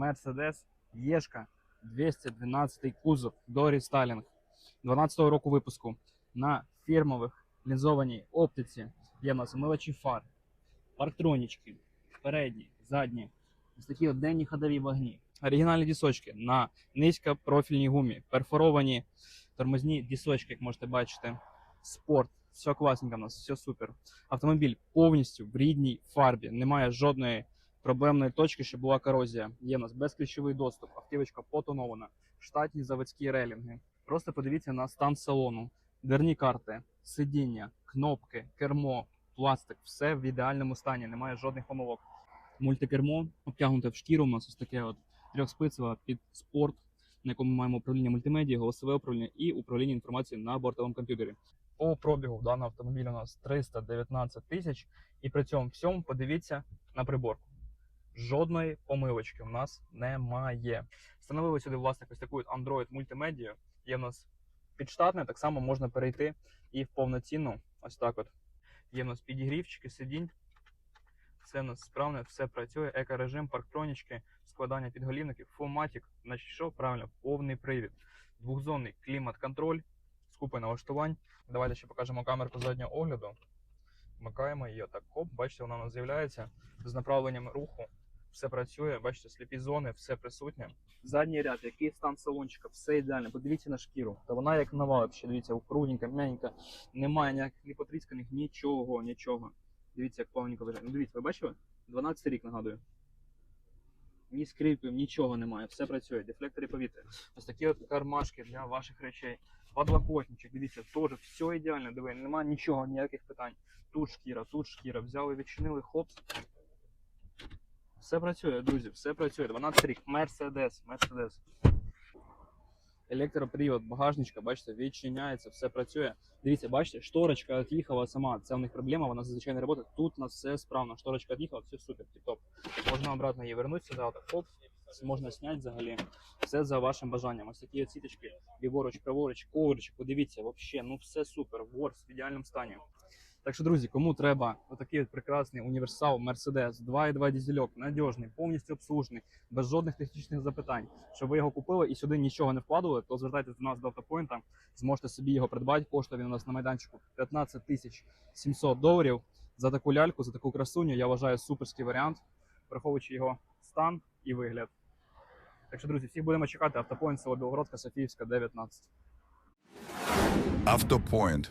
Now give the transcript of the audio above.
Mercedes Єшка 212 кузов до рестайлінг 12-го року випуску на фірмових лінзованій оптиці. Є в нас омивачі фар, парктронічки, передні, задні, ось такі от денні ходові вогні. Оригінальні дісочки на низькопрофільній гумі, перфоровані тормозні дісочки, як можете бачити. Спорт, все класненько в нас, все супер. Автомобіль повністю в рідній фарбі. Немає жодної проблемної точки, що була корозія. Є в нас безключовий доступ, автівочка потонована, штатні заводські релінги. Просто подивіться на стан салону, дверні карти, сидіння, кнопки, кермо, пластик, все в ідеальному стані, немає жодних помилок. Мультикермо обтягнуте в шкіру. У нас ось таке от трьохспицеве під спорт, на якому ми маємо управління мультимедіа, голосове управління і управління інформацією на бортовому комп'ютері. По пробігу даного автомобіля у нас 319 тисяч, і при цьому всьому подивіться на приборку. Жодної помилочки у нас немає. Встановили сюди власне ось таку Android мультимедію. Є в нас підштатне, так само можна перейти і в повноцінну. Ось так от. Є в нас підігрівчики, сидінь. Все в нас справне, все працює. Екорежим, парктронічки, складання підголівників, фоматік. Значить, що правильно, повний привід. Двохзонний клімат-контроль з купою налаштувань. Давайте ще покажемо камерку заднього огляду. Вмикаємо її, отак, хоп, бачите, вона у нас з'являється з направленням руху. Все працює, бачите, сліпі зони, все присутнє. Задній ряд, який стан салончика, все ідеально. Подивіться на шкіру. Та вона як нова, взагалі, дивіться, округненька, м'ягенька, немає ніяких ні потрісканих, нічого, нічого. Дивіться, як плавненько лежить. Ну дивіться, ви бачили? 12 рік нагадую. Ні скрипів, нічого немає, все працює, дефлектори повітря. Ось такі от кармашки для ваших речей. Подлокотничок, дивіться, теж все ідеально, диви, немає нічого, ніяких питань. Тут шкіра, тут шкіра, взяли, відчинили, хопс. Все працює, друзі, все працює. 12 рік, Мерседес, Мерседес. Електропривод, багажничка, бачите, відчиняється, все працює. Дивіться, бачите, шторочка від'їхала сама. Це у них проблема, вона зазвичай не працює. Тут у нас все справно. Шторочка від'їхала, все супер, тip-топ. Можна обратно її вернути сюди, отак, хоп, можна зняти взагалі. Все за вашим бажанням. Ось такі сіточки, ліворуч, праворуч, коврич, подивіться, вообще, ну все супер, ворс в ідеальному стані. Так що, друзі, кому треба отакий прекрасний універсал Mercedes 2.2 дизельок, надіжний, повністю обслужений, без жодних технічних запитань, щоб ви його купили і сюди нічого не вкладували, то звертайтеся до нас до автопоінта, зможете собі його придбати. Коштує він у нас на майданчику 15 тисяч 700 доларів. За таку ляльку, за таку красуню, я вважаю суперський варіант, враховуючи його стан і вигляд. Так що, друзі, всіх будемо чекати. Автопоінт село Білогородка, Софіївська, 19. Автопоінт.